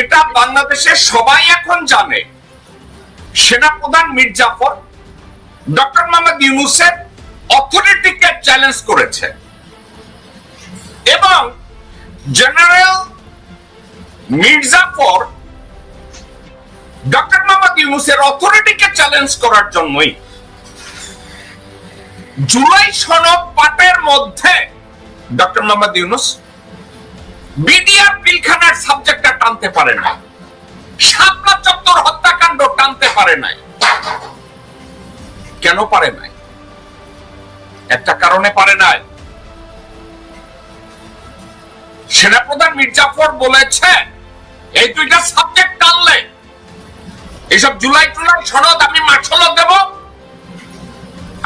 এটা বাংলাদেশের সবাই এখন জানে। সেনাপ্রধান মির্জাফর, ডক্টর মোহাম্মদ ইউনুসের অথরিটিকে চ্যালেঞ্জ করেছে। এবং জেনারেল মির্জাফর ডক্টর মোহাম্মদ ইউনুসের অথরিটিকে চ্যালেঞ্জ করার জন্যই জুলাই সনদ পাটের মধ্যে ডক্টর মোহাম্মদ ইউনুস বিডিআর পিলখানার সাবজেক্টটা টানতে পারে না শাপলা চত্বর হত্যাকাণ্ড টানতে পারে নাই। কেন পারে নাই? একটা কারণে পারে নাই। সেনাপ্রধান মির্জাফর বলেছে, এই দুইটা সাবজেক্ট টানলে এসব জুলাই টুলাই সনদ আমি মাঠল দেব,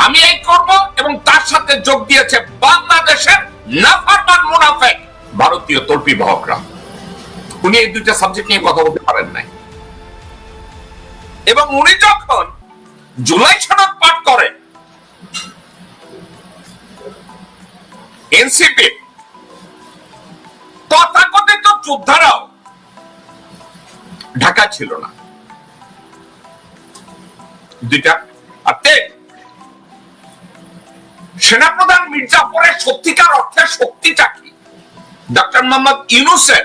আমি এই করব এবং তার সাথে যোগ দিয়েছে বাংলাদেশের নাফারমান মুনাফেক। ভারতীয় তর্পি বাহকরা। উনি এই দুইটা সাবজেক্ট নিয়ে কথা বলতে পারেন নাই। এবং উনি যখন জুলাই সনদ পাঠ করেন, এনসিপি তথাকথিত যোদ্ধারাও ঢাকা ছিল না। দুইটা। আর সেনাপ্রধান মির্জাফরের সত্যিকার অর্থে শক্তিটা কি? ডক্টর মোহাম্মদ ইউনুসের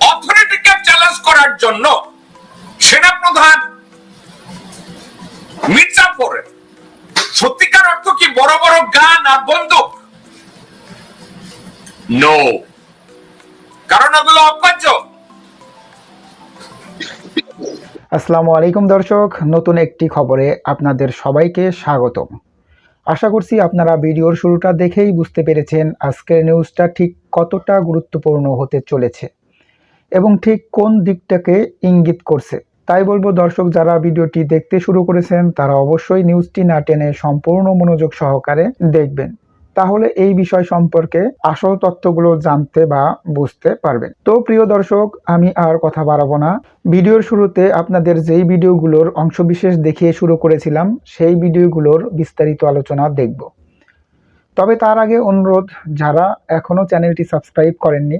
অথরিটিকে চ্যালেঞ্জ করার জন্য সেনাপ্রধান মির্জাফরের সত্যিকার অর্থ কি বড় বড় গান আর বন্দুক? নো কারণ ওগুলো অগ্রাহ্য আসসালামু আলাইকুম দর্শক, নতুন একটি খবরে আপনাদের সবাইকে স্বাগতম। আশা করছি আপনারা ভিডিওর শুরুটা দেখেই বুঝতে পেরেছেন। আজকের নিউজটা ঠিক কতটা গুরুত্বপূর্ণ হতে চলেছে এবং ঠিক কোন দিকটাকে ইঙ্গিত করছে, তাই বলব দর্শক, যারা ভিডিওটি দেখতে শুরু করেছেন, তারা অবশ্যই নিউজটি না টেনে সম্পূর্ণ মনোযোগ সহকারে দেখবেন। তাহলে এই বিষয় সম্পর্কে আসল তথ্যগুলো জানতে বা বুঝতে পারবেন। তো প্রিয় দর্শক, আমি আর কথা বাড়াবো না। ভিডিওর শুরুতে আপনাদের যেই ভিডিওগুলোর অংশবিশেষ দেখিয়ে শুরু করেছিলাম, সেই ভিডিওগুলোর বিস্তারিত আলোচনা দেখব। তবে তার আগে অনুরোধ, যারা এখনও চ্যানেলটি সাবস্ক্রাইব করেননি,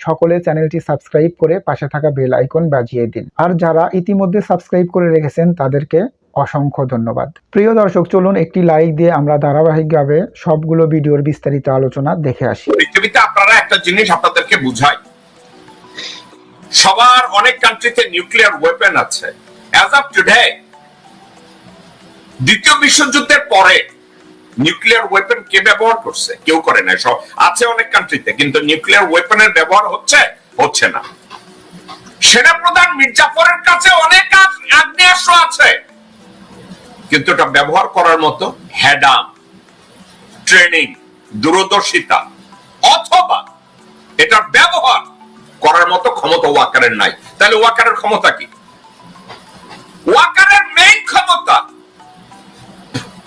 সকলে চ্যানেলটি সাবস্ক্রাইব করে পাশে থাকা বেল আইকন বাজিয়ে দিন। আর যারা ইতিমধ্যে সাবস্ক্রাইব করে রেখেছেন, তাদেরকে অসংখ্য ধন্যবাদ। প্রিয় দর্শক, চলুন একটি লাইক দিয়ে আমরা ধারাবাহিকভাবে সবগুলো ভিডিওর বিস্তারিত আলোচনা দেখে আসি। পৃথিবীতে আপনারা একটা জিনিস আপনাদেরকে বুঝাই। সবার অনেক কান্ট্রিতে নিউক্লিয়ার ওয়েপেন আছে। অ্যাজ অফ টুডে দ্বিতীয় বিশ্বযুদ্ধের পরে নিউক্লিয়ার ওয়েপেন কে ব্যবহার করছে? কেউ করে না সব আছে অনেক কান্ট্রিতে কিন্তু নিউক্লিয়ার ওয়েপেনের ব্যবহার হচ্ছে? হচ্ছে না। সেনাপ্রধান মির্জাফরের কাছে অনেক আগ্নেয়াস্ত্র আছে। কিন্তু এটা ব্যবহার করার মতো হ্যাডাম ট্রেনিং, দূরদর্শিতা, অথবা এটা ব্যবহার করার মতো ক্ষমতা ওয়াকারের নাই। তাহলে ওয়াকারের ক্ষমতা কি? ওয়াকারের মেইন ক্ষমতা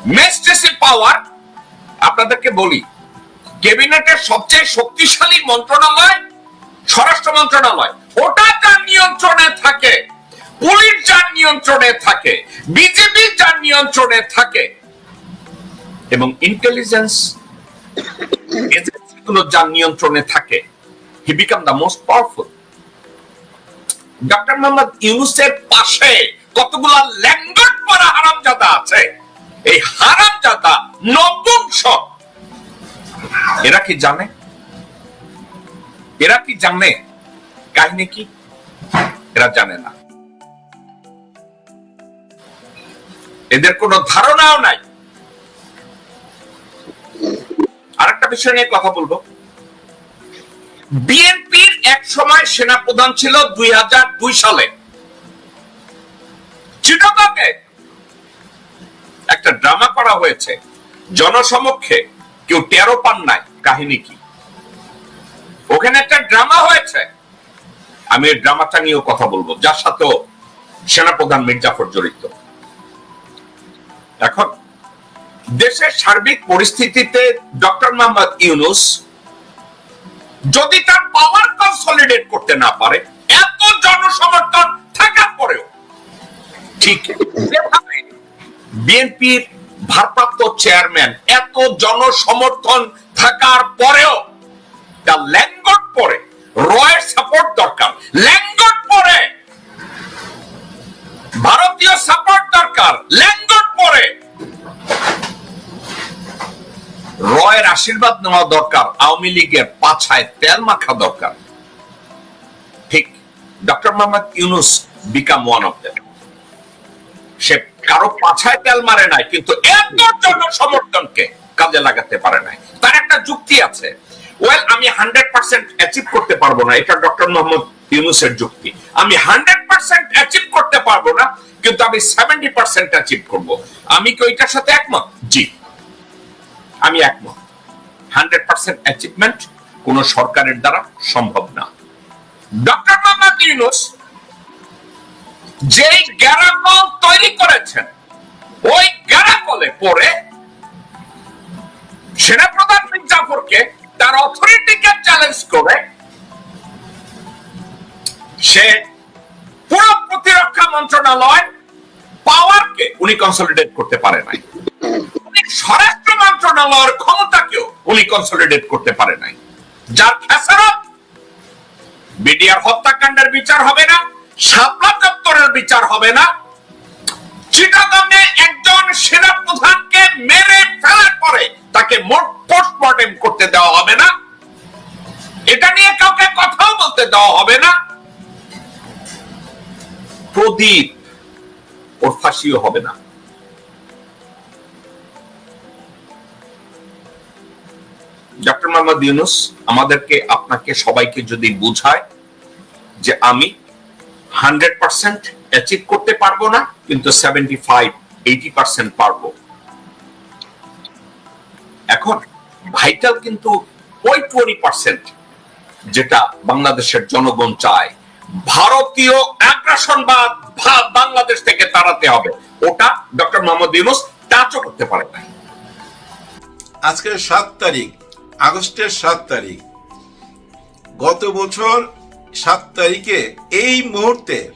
মেস্টেসি পাওয়ার আপনাদেরকে বলি, ক্যাবিনেটের সবচেয়ে শক্তিশালী মন্ত্রণালয় স্বরাষ্ট্র মন্ত্রণালয়। ওটা যার নিয়ন্ত্রণে থাকে, পুলিশ যার নিয়ন্ত্রণে থাকে বিজেপি যার নিয়ন্ত্রণে থাকে। এবং ইন্টেলিজেন্স এজেন্সিগুলো যার নিয়ন্ত্রণে থাকে he became the most powerful doctor Mohammad ইউনুসের পাশে কতগুলা ল্যাঙ্গট পরা হারামজাদা আছে? এই হারামজাদা নপুংস এরা কি জানে? এরা কি জানে? কাহিনী কি? এরা জানে না। এদের কোনো ধারণাও নাই। আরেকটা বিষয় নিয়ে কথা বলব। বিএনপির এক সময় সেনাপ্রধান ছিল দুই হাজার দুই সালে। একটা ড্রামা করা হয়েছে। জনসমক্ষে কেউ টেরো পান নাই কাহিনী কি। ওখানে একটা ড্রামা হয়েছে। আমি এই ড্রামাটা নিয়েও কথা বলব, যার সাথেও সেনাপ্রধান মির্জাফর জড়িত। এখন, দেশের সার্বিক পরিস্থিতিতে ডক্টর মোহাম্মদ ইউনুস যদি তার পাওয়ার কনসলিডেট করতে না পারে, এত জনসমর্থন থাকার পরেও, ঠিক বিএনপির ভারপ্রাপ্ত চেয়ারম্যান এত জনসমর্থন থাকার পরেও তার ল্যাঙ্গট পরে, রয়ের সাপোর্ট দরকার। ল্যাঙ্গট পরে, ভারতীয় সাপোর্ট দরকার। ল্যাঙ্গট পরে, রয়ের আশীর্বাদ নেওয়া দরকার। আওয়ামী লীগের পাছায় তেল মাখা দরকার। ঠিক, doctor Mohammad Yunus became one of that সে কারও পাছায় তেল মারে নাই, কিন্তু একজন সমর্থনকে কাজে লাগাতে পারে নাই। তার একটা যুক্তি আছে। ওয়েল আমি হান্ড্রেড পার্সেন্ট অ্যাচিভ করতে পারব না। এটা ডক্টর মোহাম্মদ ইউনুসের যুক্তি। আমি হান্ড্রেড পার্সেন্ট অ্যাচিভ করতে পারব না, কিন্তু আমি সেভেন্টি পার্সেন্ট অ্যাচিভ করব। আমি কি ওইটার সাথে একমত? জি। আমি একমত। হান্ড্রেড পার্সেন্ট অ্যাচিভমেন্ট কোন সরকারের দ্বারা সম্ভব না। ডক্টর মোহাম্মদ ইউনুস যেই গ্যারাকল তৈরি করেছেন, ওই গ্যারাকলে পরে সেনাপ্রধান মির জাফরকে তার অথরিটিকে চ্যালেঞ্জ করে সে পুরো প্রতিরক্ষা মন্ত্রণালয় পাওয়ারকে উনি কনসলিডেট করতে পারে নাই। স্বরাষ্ট্র মন্ত্রণালয়ের ক্ষমতাকেও উনি কনসলিডেট করতে পারে নাই। যার খেসারত, বিডিআর হত্যাকাণ্ডের বিচার হবে না দপ্তরের বিচার হবে না। চিটাগাংয়ে একজন সেনা প্রধানকে মেরে ফেলার পরে তাকে পোস্টমর্টেম করতে দেওয়া হবে না। এটা নিয়ে কাউকে কথাও বলতে দেওয়া হবে না। প্রদীপ ওর ফাঁসিও হবে না। ডক্টর মোহাম্মদ ইউনুস, আমাদেরকে, আপনাকে সবাইকে যদি বুঝায় যে আমি হান্ড্রেড পার্সেন্ট অ্যাচিভ করতে পারব না, কিন্তু সেভেন্টি ফাইভ এইটি পার্সেন্ট পারব। এখন ভাইটাল কিন্তু ওই টোয়েন্টি পার্সেন্ট যেটা বাংলাদেশের জনগণ চায়। ভারতীয় আগ্রাসনবাদ ভা- বাংলাদেশ থেকে তাড়াতে হবে। ওটা ডক্টর মোহাম্মদ ইউনুস টাচও করতে পারে না আজকে সাত তারিখ, আগস্টের সাত তারিখ। গত বছর সাত তারিখে এই মুহূর্তে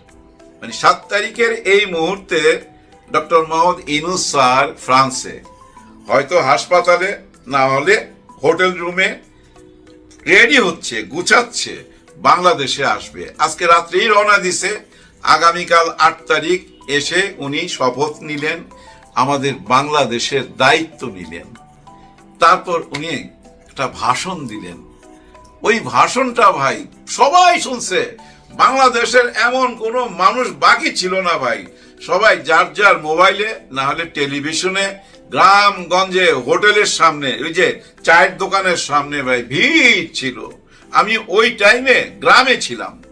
মানে সাত তারিখের এই মুহূর্তে ডক্টর মোহাম্মদ ইনুস স্যার ফ্রান্সে। হয়তো হাসপাতালে, না হলে হোটেল রুমে রেডি হচ্ছে, গুছাচ্ছে, বাংলাদেশে আসবে। আজকে রাত্রেই রওনা দিছে। আগামীকাল আট তারিখ এসে উনি শপথ নিলেন, আমাদের বাংলাদেশের দায়িত্ব নিলেন। তারপর উনি একটা ভাষণ দিলেন। ওই ভাষণটা ভাই সবাই শুনছে। বাংলাদেশের এমন কোনো মানুষ বাকি ছিল না ভাই। সবাই যার যার মোবাইলে, না হলে টেলিভিশনে গ্রাম গঞ্জে হোটেলের সামনে, ওই যে চায়ের দোকানের সামনে ভাই ভিড় ছিল। আমি ওই টাইমে গ্রামে ছিলাম।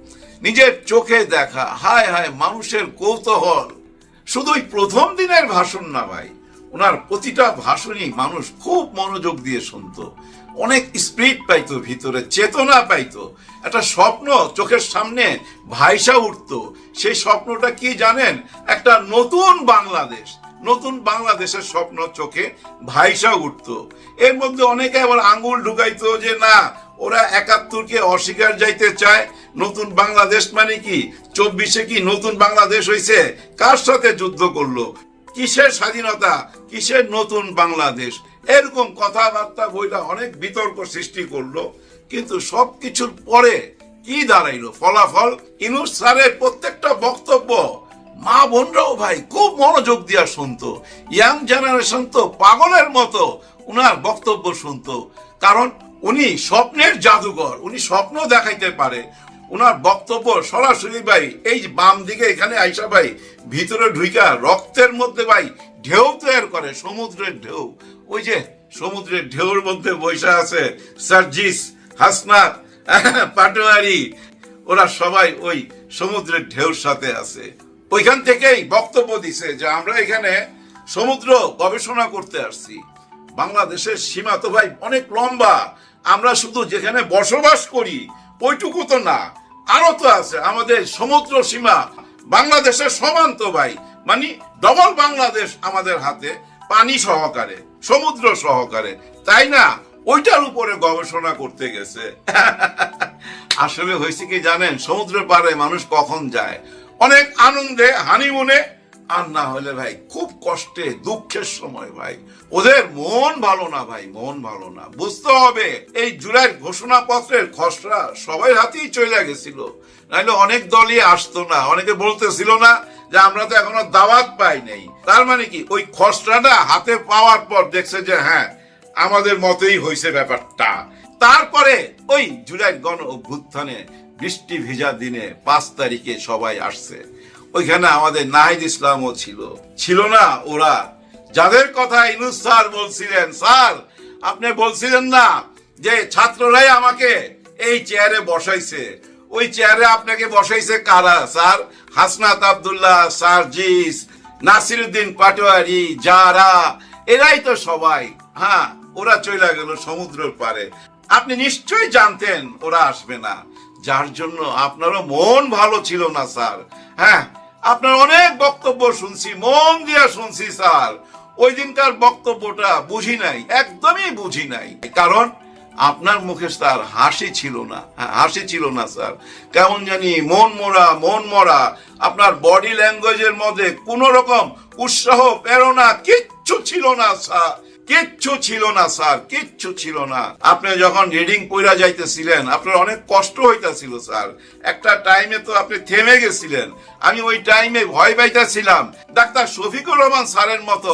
নিজের চোখে দেখা, হায় হায় মানুষের কৌতূহল। শুধুই প্রথম দিনের ভাষণ না ভাই। ওনার প্রতিটা ভাষণই মানুষ খুব মনোযোগ দিয়ে শুনতো। অনেক স্পিড পাইতো, ভিতরে চেতনা পাইতো। একটা স্বপ্ন চোখের সামনে ভাইসা উঠতো। সেই স্বপ্নটা কি জানেন? একটা নতুন বাংলাদেশ। নতুন বাংলাদেশের স্বপ্ন চোখে ভাইসা উঠতো। এর মধ্যে অনেকে আবার আঙ্গুল ঢুকাইতো যে, না, ওরা একাত্তরকে অস্বীকার যাইতে চায়। নতুন বাংলাদেশ মানে কি? চব্বিশে কি নতুন বাংলাদেশ হয়েছে কার সাথে যুদ্ধ করল? কিসের স্বাধীনতা? কিসের নতুন বাংলাদেশ? এরকম কথাবার্তা বইটা অনেক বিতর্ক সৃষ্টি করল, কিন্তু সবকিছুর পরে কি দাঁড়াইলো? ফলাফল? ইনুস স্যারের প্রত্যেকটা বক্তব্য। মা বোনরাও ভাই, খুব মনোযোগ দিয়া শুনতো। ইয়াং জেনারেশন তো পাগলের মতো উনার বক্তব্য শুনতো। কারণ উনি স্বপ্নের জাদুঘর, উনি স্বপ্ন দেখাইতে পারে। উনার বক্তব্য সরাসরি ভাই, এই বাম দিকে এখানে আইসা ভাই, ভিতরে ঢুইকা রক্তের মধ্যে ভাই ঢেউ তৈরি করে, সমুদ্রের ঢেউ। ওই যে সমুদ্রের ঢেউর মধ্যে বৈশা আছে, সার্জিস, হাসনাত, পাটোয়ারি। ওরা সবাই ওই সমুদ্রের ঢেউর সাথে আছে। ওইখান থেকেই বক্তব্য দিছে যে আমরা এখানে সমুদ্র গবেষণা করতে আসছি। বাংলাদেশের সীমা তো ভাই অনেক লম্বা। আমরা শুধু যেখানে বসবাস করি, ওইটুকু তো না। আরও তো আছে, আমাদের সমুদ্র সীমা, বাংলাদেশের সমান তো ভাই মানে ডবল বাংলাদেশ আমাদের হাতে, পানি সহকারে, সমুদ্র সহকারে, তাই না? ওইটার উপরে গবেষণা করতে গেছে। আসলে হয়েছে কি জানেন, সমুদ্রের পারে মানুষ কখন যায়? অনেক আনন্দে হানিমুনে আর না হলে ভাই, খুব কষ্টে, দুঃখের সময় ভাই। ওদের মন ভালো না ভাই, মন ভালো না। বুঝতে হবে, এই জুলাইয়ের ঘোষণাপত্রের খসড়া সবাই হাতেই চলে গেছিল। নাহলে অনেক দলই আসতো না, অনেকে বলতেছিল না যে আমরা তো এখনও দাওয়াত পাই নাই। তার মানে কি, ওই খসড়াটা হাতে পাওয়ার পর দেখছে যে হ্যাঁ আমাদের মতেই হয়েছে ব্যাপারটা। তারপরে ওই জুলাই গণ অভ্যুত্থানে বৃষ্টি ভেজা দিনে পাঁচ তারিখে সবাই আসছে। ওইখানে আমাদের নাহিদ ইসলামও ছিল। ছিল না ওরা। যাদের কথা ইনুস স্যার বলছিলেন, স্যার, আপনি বলছিলেন না যে ছাত্ররাই আমাকে এই চেয়ারে বসাইছে। ওই চেয়ারে আপনাকে বসাইছে কারা, স্যার? হাসনাত আব্দুল্লাহ সার্জিস নাসিরুদ্দিন পাটোয়ারি, যারা, এরাই তো সবাই। হ্যাঁ ওরা চলে গেল সমুদ্রের পারে আপনি নিশ্চয়ই জানতেন ওরা আসবে না। যার জন্য আপনারও মন ভালো ছিল না, স্যার। হ্যাঁ আপনার অনেক বক্তব্য শুনছি মন দিয়ে শুনছি স্যার। ওই দিনকার বক্তব্যটা বুঝি নাই একদমই বুঝি নাই। কারণ আপনার মুখে স্যার হাসি ছিল না হ্যাঁ, হাসি ছিল না স্যার। কেমন জানি মন মরা মন মরা আপনার বডি ল্যাঙ্গুয়েজের মধ্যে কোন রকম উৎসাহ প্রেরণা কিচ্ছু ছিল না স্যার। কিচ্ছু ছিল না, স্যার, কিচ্ছু ছিল না। আপনি যখন রিডিং পড়া যাইতেছিলেন, আপনার অনেক কষ্ট হইতাছিল, স্যার। একটা টাইমে তো আপনি থেমে গেছিলেন। আমি ওই টাইমে ভয় পাইতেছিলাম। ডাক্তার শফিকুর রহমান স্যারের মতো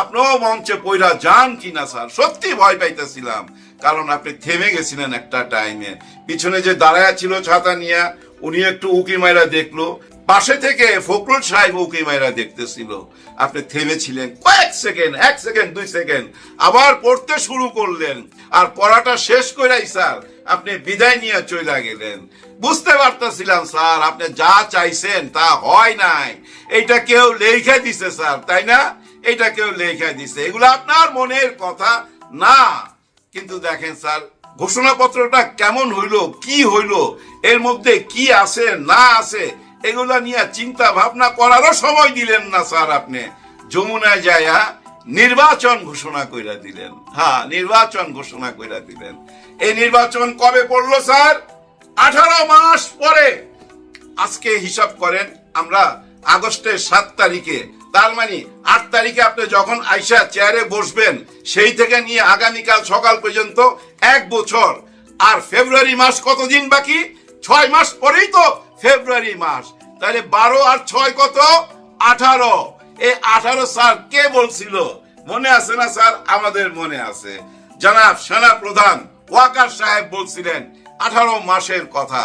আপনিও মঞ্চে পইরা যান কিনা, স্যার, সত্যি ভয় পাইতেছিলাম। কারণ আপনি থেমে গেছিলেন একটা টাইমে পিছনে যে দাঁড়ায় ছিল ছাতা নিয়ে, উনি একটু উকি মাইরা দেখল। পাশে থেকে ফখরুল সাহেব উকি মাইরা দেখতেছিল। আপনি থেমেছিলেন। কয়েক সেকেন্ড, এক সেকেন্ড, দুই সেকেন্ড। আবার পড়তে শুরু করলেন। আর পড়াটা শেষ করেই স্যার, আপনি বিদায় নিয়ে চলে গেলেন। বুঝতে পারতেছিলাম, স্যার, আপনি যা চাইছেন তা হয় নাই। এইটা কেউ লেখা দিছে, স্যার, তাই না? এটা কেউ লেখা দিছে। এগুলো আপনার মনের কথা না। কিন্তু দেখেন, স্যার, ঘোষণাপত্রটা কেমন হইল, কি হইল, এর মধ্যে কি আছে, না আছে এগুলা নিয়ে চিন্তা ভাবনা করারও সময় দিলেন না স্যার আপনি। যমুনায় যায়া নির্বাচন ঘোষণা কইরা দিলেন। হ্যাঁ নির্বাচন ঘোষণা কইরা দিলেন। এই নির্বাচন কবে পড়ল স্যার? আঠারো মাস পরে। আজকে হিসাব করেন, আমরা আগস্টের সাত তারিখে। তার মানে আট তারিখে আপনি যখন আইসা চেয়ারে বসবেন, সেই থেকে নিয়ে আগামীকাল সকাল পর্যন্ত এক বছর। আর ফেব্রুয়ারি মাস কতদিন বাকি? ছয় মাস পরেই তো ফেব্রুয়ারি মাস। তাহলে বারো আর ছয় কত? আঠারো। এই আঠারো স্যার কে বলছিল? মনে আছে না স্যার? আমাদের মনে আছে। জনাব সেনা প্রধান ওয়াকার সাহেব বলছিলেন, আঠারো মাসের কথা।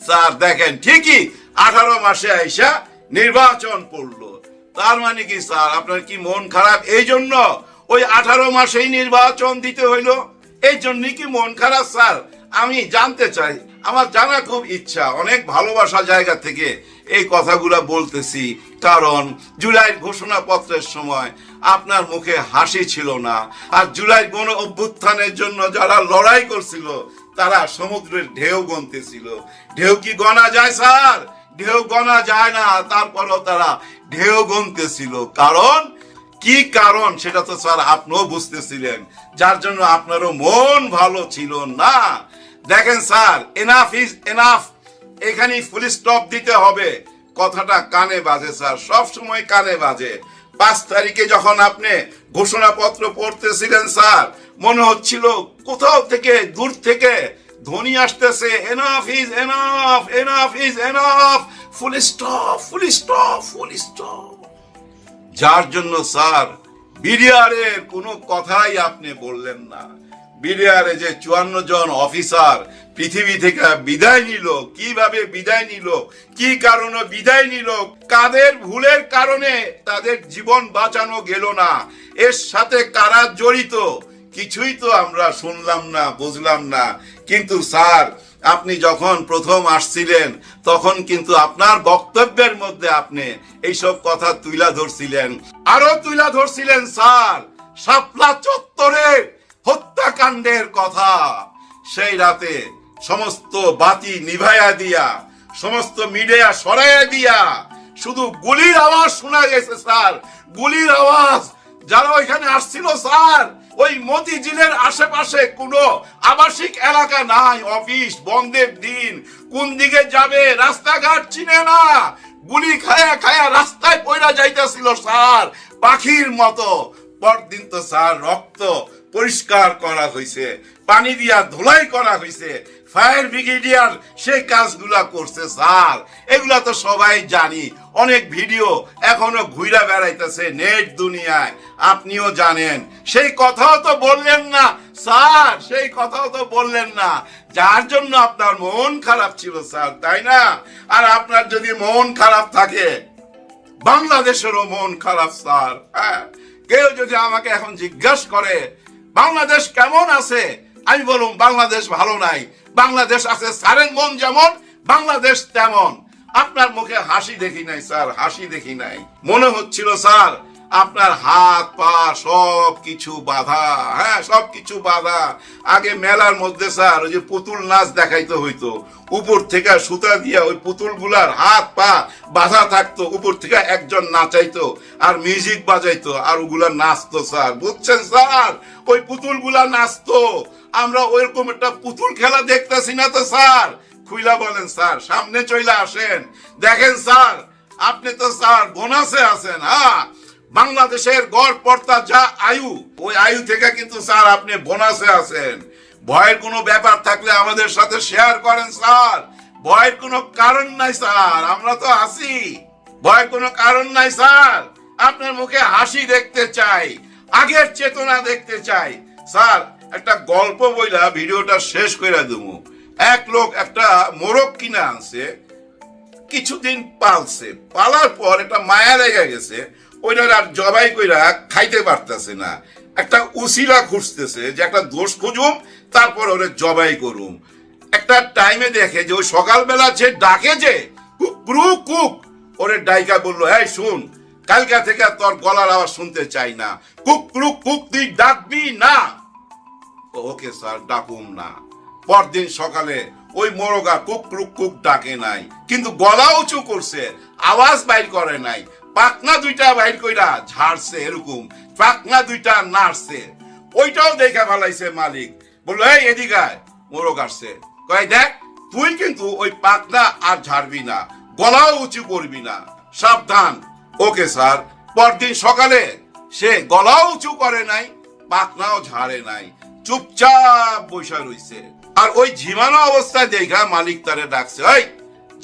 স্যার, দেখেন, ঠিকই আঠারো মাসে আইসা নির্বাচন পড়ল। তার মানে কি স্যার? আপনার কি মন খারাপ এই জন্য? ওই আঠারো মাসেই নির্বাচন দিতে হইল? এই জন্য কি মন খারাপ স্যার? আমি জানতে চাই আমার জানা খুব ইচ্ছা, অনেক ভালোবাসা জায়গা থেকে এই কথাগুলা বলতেছি। কারণ জুলাইয়ের ঘোষণাপত্রের সময় আপনার মুখে হাসি ছিল না। আর জুলাই গণ অভ্যুত্থানের জন্য যারা লড়াই করছিল, তারা সমুদ্রের ঢেউ গনতেছিল ঢেউ কি গনা যায়, স্যার? ঢেউ গনা যায় না, তারপরও তারা ঢেউ গনতেছিল কারণ? কি কারণ? সেটা তো স্যার আপনিও বুঝতেছিলেন। যার জন্য আপনারও মন ভালো ছিল না। দেখেন স্যার এনাফ ইজ এনাফ এখানে ফুল স্টপ দিতে হবে। কথাটা কানে বাজে স্যার, সব সময় কানে বাজে। পাঁচ তারিখে যখন আপনি ঘোষণাপত্র পড়তেছিলেন স্যার, মনে হচ্ছিল কোথাও থেকে দূর থেকে ধ্বনি আসতেছে enough is enough enough is enough full stop full stop full stop যার জন্য স্যার, বিডিআরের কোনো কথাই আপনি বললেন না। বিডিআরে যে চুয়ান্ন জন অফিসার পৃথিবী থেকে বিদায় নিল, কীভাবে বিদায় নিল, কি কারণে বিদায় নিল, কাদের ভুলের কারণে তাদের জীবন বাঁচানো গেল না, এর সাথে কারা জড়িত, কিছুই তো আমরা শুনলাম না, বুঝলাম না। কিন্তু স্যার, আপনি যখন প্রথম আসছিলেন, তখন কিন্তু আপনার বক্তব্যের মধ্যে আপনি এইসব কথা তুইলা ধরছিলেন। আরও তুলা ধরছিলেন, স্যার। শাপলা চত্বরের হত্যাকাণ্ডের কথা। সেই রাতে সমস্ত বাতি নিভাইয়া দিয়া, সমস্ত মিডিয়া সরাইয়া দিয়া, শুধু গুলির আওয়াজ শোনা গেছে, স্যার। গুলির আওয়াজ। যারা ওইখানে আসছিল, স্যার, ওই মতিঝিলের আশেপাশে কোনো আবাসিক এলাকা নাই, অফিস, বন্ধের দিন। কোন দিকে যাবে, রাস্তাঘাট চিনে না। গুলি খায়া খায়া রাস্তায় পয়রা যাইতেছিল, স্যার, পাখির মতো। পরদিন তো, স্যার, রক্ত পরিষ্কার করা হয়েছে পানি দিয়া ধুলাই করা হয়েছে ফায়ার ব্রিগেডিয়ার সেই কাজগুলা করছে, স্যার। এগুলা তো সবাই জানি। অনেক ভিডিও এখনও ঘুরা বেড়াইতেছে নেট দুনিয়ায়। আপনিও জানেন। সেই কথাও তো বললেন না, স্যার। সেই কথাও তো বললেন না। যার জন্য আপনার মন খারাপ ছিল, স্যার, তাই না? আর আপনার যদি মন খারাপ থাকে, বাংলাদেশেরও মন খারাপ, স্যার। হ্যাঁ? কেউ যদি আমাকে এখন জিজ্ঞাসা করে বাংলাদেশ কেমন আছে? আমি বলুন, বাংলাদেশ ভালো নাই। বাংলাদেশ আছে স্যারের মন যেমন, বাংলাদেশ তেমন। আপনার মুখে হাসি দেখি নাই, স্যার, হাসি দেখি নাই। মনে হচ্ছিল, স্যার আপনার হাত, পা, সব কিছু বাধা। হ্যাঁ সব কিছু বাধা। আগে মেলার মধ্যে স্যার, ওই যে পুতুল নাচ দেখাইতে হইতো। উপর থেকে সুতা দিয়া ওই পুতুলগুলার হাত, পা বাধা থাকতো। উপর থেকে একজন নাচাইতো আর মিউজিক বাজাইতো আর ওগুলা নাচতো স্যার। বুঝছেন স্যার? ওই পুতুলগুলা নাচতো। আমরা ওইরকম একটা পুতুল খেলা দেখতেছি না তো স্যার? খুইলা বলেন স্যার, সামনে চইলা আসেন। দেখেন স্যার, আপনি তো স্যার বোনাসে আছেন হ্যাঁ? বাংলাদেশের গড় পর্তা যা আয়ু, ওই আয়ু থেকে কিন্তু স্যার আপনি বোনাসে আছেন। ভয়ের কোনো ব্যাপার থাকলে আমাদের সাথে শেয়ার করেন স্যার। ভয়ের কোনো কারণ নাই স্যার, আমরা তো আছি। ভয়ের কোনো কারণ নাই স্যার। আপনার মুখে হাসি দেখতে চাই, আগের চেতনা দেখতে চাই। স্যার, একটা গল্প বইলা ভিডিওটা শেষ করে দেবো এক লোক একটা মোরগ কিনে আনছে, কিছুদিন পালছে। পালার পর একটা মায়া লেগে গেছে ওইটার আর জবাই কইরা খাইতে পারতেছে না। একটা উসিলা খুঁজতেছে যে একটা দোষ খুঁজুম, তারপর ওরে জবাই করুম। একটা টাইমে দেখে যে ওই সকালবেলা যে ডাকে যে, কুক ওরে ডাইকা বলল, এই শুন থেকে তোর গলার আওয়াজ শুনতে চাই না। কুক কুক, তুই ডাকবি না। ওকে স্যার, ডাকুম না। পরদিন সকালে ওই মোরগা কুক কুক ডাকে নাই, কিন্তু গলা উঁচু করছে, আওয়াজ বাইর করে নাই। পাকনা দুইটা বাইর কইরা ঝাড়ছে এরকম, পাকনা দুইটা নাড়ছে। ওইটাও দেখা ফেলাইছে মালিক। বলল, এই এদিকে আয়। মোরগ আসছে। কয়, দেখ, তুই কিন্তু ওই পাকনা আর ঝাড়বি না, গলাও উঁচু করবি না। সাবধান। Okay sir. পরদিন সকালে সে গলাও উঁচু করে নাই, পাকনাও ঝাড়ে নাই, চুপচাপ বৈশা রইছে। আর ওই ঝিমানো অবস্থায় দেখা মালিক তারে ডাকছে ওই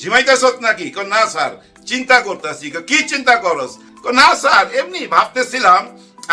ঝিমাইতেছ নাকি? না স্যার। চিন্তা করতেছি। কি চিন্তা করস? না স্যার, এমনি ভাবতেছিলাম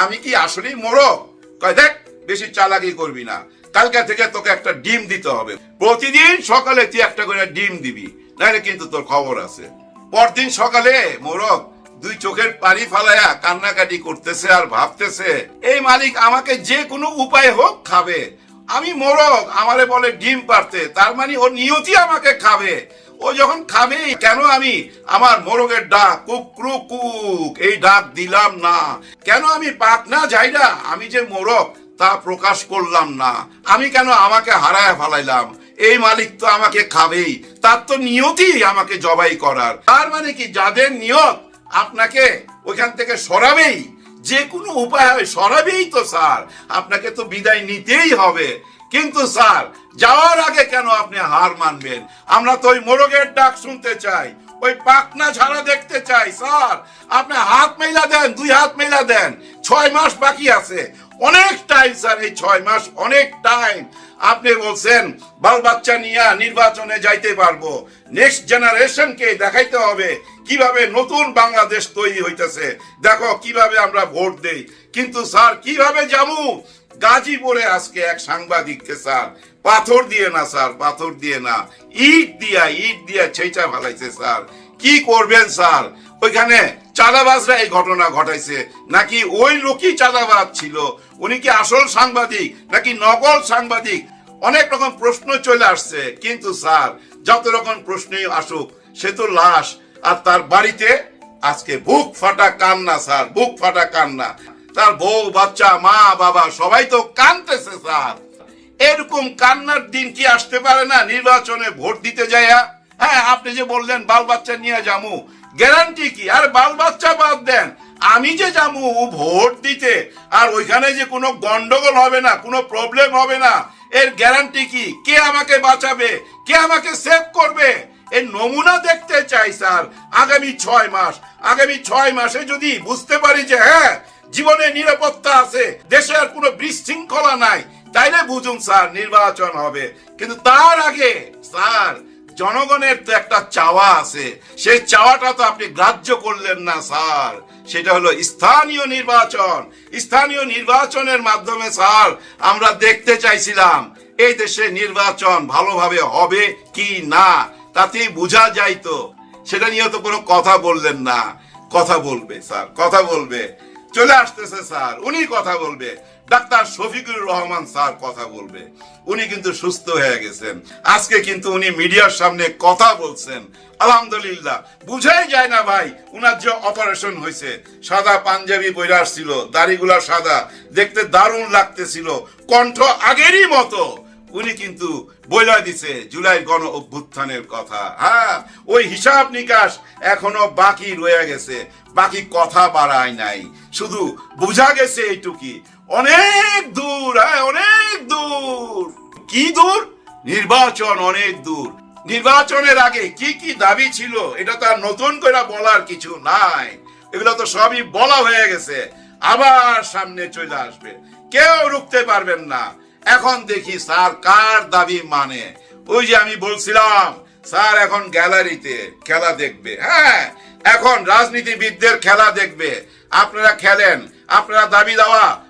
আমি কি আসলেই মোরগ কয়, দেখ, বেশি চালাকি করবি না। কালকে থেকে তোকে একটা ডিম দিতে হবে। প্রতিদিন সকালে তুই একটা করে ডিম দিবি, নাহলে কিন্তু তোর খবর আছে। পরদিন সকালে মোরগ দুই চোখের পানি ফালায়া কান্নাকাটি করতেছে আর ভাবতেছে, এই মালিক আমাকে যে কোনো উপায় হোক খাবে। আমি মোরগ আমারে বলে ডিম পারতে তার মানে ও নিয়তি আমাকে খাবে। ও যখন খাবে, কেন আমি আমার মোরগের ডাক? কুক, ক্রু, কুক, এই ডাক দিলাম না। কেন আমি পাক না যাই না? আমি যে মোরগ, তা প্রকাশ করলাম না। আমি কেন আমাকে হারায় ফেলাইলাম? এই মালিক তো আমাকে খাবেই। তার তো নিয়তি আমাকে জবাই করার। তার মানে কি, যাদের নিয়ত আপনাকে ওইখান থেকে সরাবেই? যে কোনো উপায় হয়, সরাবেই তো স্যার। আপনাকে তো বিদায় নিতেই হবে। কিন্তু স্যার, যাওয়ার আগে কেন আপনি হার মানবেন? আমরা তো ওই মোরগের ডাক শুনতে চাই। ওই পাকনা ছাড়া দেখতে চাই, স্যার। আপনি হাত মেলা দেন, দুই হাত মেলা দেন। ছয় মাস বাকি আছে। অনেক টাইম স্যার, এই ছয় মাস, অনেক টাইম আপনি বলছেন, বাল বাচ্চা নিয়ে নির্বাচনে যাইতে পারব। নেক্সট জেনারেশনকে দেখাইতে হবে কীভাবে নতুন বাংলাদেশ তৈরি হইতেছে। দেখো, কীভাবে আমরা ভোট দেই। কিন্তু, স্যার, কীভাবে যাব গাজীপুরে আজকে এক সাংবাদিককে, স্যার পাথর দিয়ে না, স্যার, পাথর দিয়ে না। ইট দিয়া ইট দিয়া ছেঁচা ফেলাইছে, স্যার। কি করবেন, স্যার? ওইখানে চাঁদাবাজরা এই ঘটনা ঘটাইছে। নাকি ওই লোকই চাঁদাবাজ ছিল? উনি কি আসল সাংবাদিক, নাকি নকল সাংবাদিক? অনেক রকম প্রশ্ন চলে আসছে। কিন্তু, স্যার, যত রকম প্রশ্নই আসুক, সে তো লাশ। আর তার বাড়িতে আজকে বুক ফাটা কান্না, স্যার, বুক ফাটা কান্না। তার বউ, বাচ্চা, মা, বাবা, সবাই তো কানতেছে স্যার। এরকম কান্নার দিন কি আসতে পারে না? নির্বাচনে ভোট দিতে যাইয়া হ্যাঁ আপনি যে বললেন বাল বাচ্চা নিয়ে যামু গ্যারান্টি কি? আর বাল বাচ্চা বাদ দেন। আমি যে যামু ভোট দিতে, আর ওইখানে যে কোনো গন্ডগোল হবে না, কোনো প্রবলেম হবে না, এর গ্যারান্টি কি? কে আমাকে বাঁচাবে? কে আমাকে সেভ করবে? এর নমুনা দেখতে চাই, স্যার। আগামী ছয় মাস, আগামী ছয় মাসে যদি বুঝতে পারি যে হ্যাঁ জীবনে নিরাপত্তা আছে, দেশে আর কোনো বিশৃঙ্খলা নাই তাইলে বুঝুন স্যার, নির্বাচন হবে। কিন্তু তার আগে, স্যার, জনগণের তো একটা চাওয়া আছে। সেই চাওয়াটা তো আপনি গ্রাহ্য করলেন না, স্যার। সেটা হলো স্থানীয় নির্বাচন। স্থানীয় নির্বাচনের মাধ্যমে, স্যার, আমরা দেখতে চাইছিলাম, এই দেশে নির্বাচন ভালোভাবে হবে কি না, তাতেই বোঝা যাইতো সেটা নিয়ে তো কোনো কথা বললেন না। কথা বলবে, স্যার, কথা বলবে। চলে আসতেছে, স্যার উনি কথা বলবে। ডাক্তার শফিকুর রহমান স্যার কথা বলবে। উনি কিন্তু সুস্থ হয়ে গেছেন। আজকে কিন্তু উনি মিডিয়ার সামনে কথা বলছেন। আলহামদুলিল্লাহ। বুঝাই যায় না ভাই, উনার যে অপারেশন হয়েছে, সাদা পাঞ্জাবি বইরা ছিল দাড়িগুলা সাদা, দেখতে দারুণ লাগতেছিল, কণ্ঠ আগেরই মতো। উনি কিন্তু বইলা দিছে, জুলাই গণ অভ্যুত্থানের কথা। হ্যাঁ ওই হিসাব নিকাশ এখনও বাকি রয়ে গেছে, বাকি কথা বাড়ায় নাই। শুধু বোঝা গেছে এইটুকি অনেক দূর হ্যাঁ অনেক দূর। কি দূর? নির্বাচন অনেক দূর। নির্বাচনের আগে কি কি দাবি ছিল, এটা তো আর নতুন করে বলার কিছু নাই। এগুলো তো সবই বলা হয়ে গেছে। আবার সামনে চলে আসবে। কেউ রুখতে পারবেন না। এখন দেখি স্যার কার দাবি মানে। ওই যে আমি বলছিলাম, স্যার এখন গ্যালারিতে খেলা দেখবে। হ্যাঁ এখন রাজনীতিবিদদের খেলা দেখবে। আপনারা খেলেন, আপনারা দাবি দেওয়া